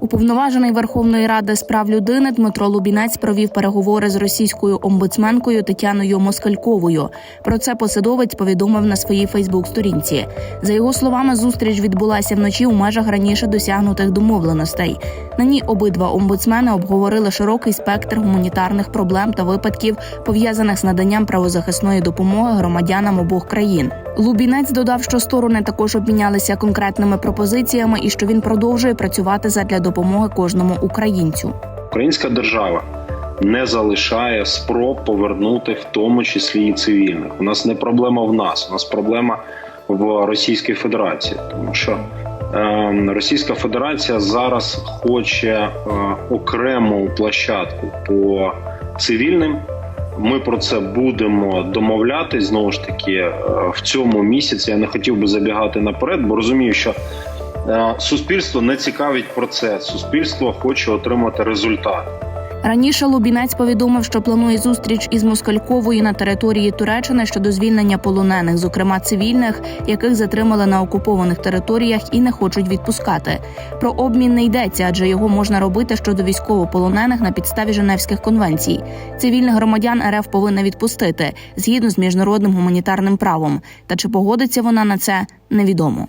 Уповноважений Верховної Ради з прав людини Дмитро Лубінець провів переговори з російською омбудсменкою Тетяною Москальковою. Про це посадовець повідомив на своїй Фейсбук-сторінці. За його словами, зустріч відбулася вночі у межах раніше досягнутих домовленостей. На ній обидва омбудсмени обговорили широкий спектр гуманітарних проблем та випадків, пов'язаних з наданням правозахисної допомоги громадянам обох країн. Лубінець додав, що сторони також обмінялися конкретними пропозиціями і що він продовжує працювати задля допомоги кожному українцю. Українська держава не залишає спроб повернути в тому числі і цивільних. У нас не проблема в нас, у нас проблема в Російській Федерації, тому що е, Російська Федерація зараз хоче е, окрему площадку по цивільним. Ми про це будемо домовляти знову ж таки е, в цьому місяці. Я не хотів би забігати наперед, бо розумію, що суспільство не цікавить процес. Суспільство хоче отримати результат. Раніше Лубінець повідомив, що планує зустріч із Москальковою на території Туреччини щодо звільнення полонених, зокрема цивільних, яких затримали на окупованих територіях і не хочуть відпускати. Про обмін не йдеться, адже його можна робити щодо військовополонених на підставі Женевських конвенцій. Цивільних громадян РФ повинна відпустити згідно з міжнародним гуманітарним правом. Та чи погодиться вона на це, невідомо.